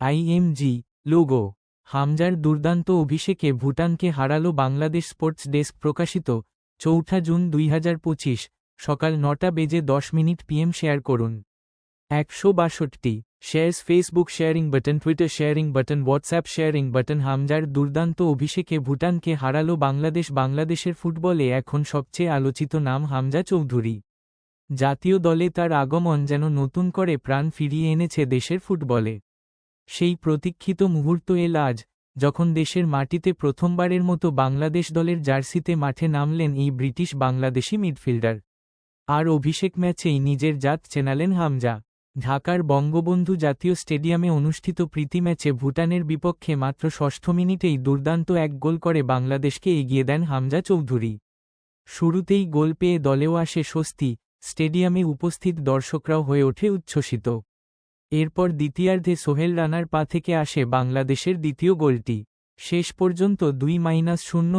IMG logo, হামজার দুর্দান্ত অভিষেকে ভুটানকে হারালো বাংলাদেশ স্পোর্টস ডেস্ক প্রকাশিত, চৌঠা জুন দুই হাজার পঁচিশ, সকাল নটা বেজে দশ মিনিট পিএম শেয়ার করুন। একশো বাষট্টি shares Facebook sharing button Twitter sharing button WhatsApp sharing button হামজার দুর্দান্ত অভিষেকে ভুটানকে হারালো বাংলাদেশ, বাংলাদেশের ফুটবলে এখন সবচেয়ে আলোচিত নাম হামজা চৌধুরী। জাতীয় দলে তার আগমন যেন নতুন করে প্রাণ ফিরিয়ে এনেছে দেশের ফুটবলে। সেই প্রতীক্ষিত মুহূর্ত এল আজ, যখন দেশের মাটিতে প্রথমবারের মতো বাংলাদেশ দলের জার্সিতে মাঠে নামলেন এই ব্রিটিশ বাংলাদেশি মিডফিল্ডার। আর অভিষেক ম্যাচেই নিজের জাত চেনালেন হামজা। ঢাকার বঙ্গবন্ধু জাতীয় স্টেডিয়ামে অনুষ্ঠিত প্রীতি ম্যাচে ভুটানের বিপক্ষে মাত্র ষষ্ঠ মিনিটেই দুর্দান্ত এক গোল করে বাংলাদেশকে এগিয়ে দেন হামজা চৌধুরী। শুরুতেই গোল পেয়ে দলেও আসে স্বস্তি, স্টেডিয়ামে উপস্থিত দর্শকরাও হয়ে ওঠে উচ্ছ্বসিত। এরপর দ্বিতীয়ার্ধে সোহেল রানার পা থেকে আসে বাংলাদেশের দ্বিতীয় গোলটি। শেষ পর্যন্ত দুই মাইনাস শূন্য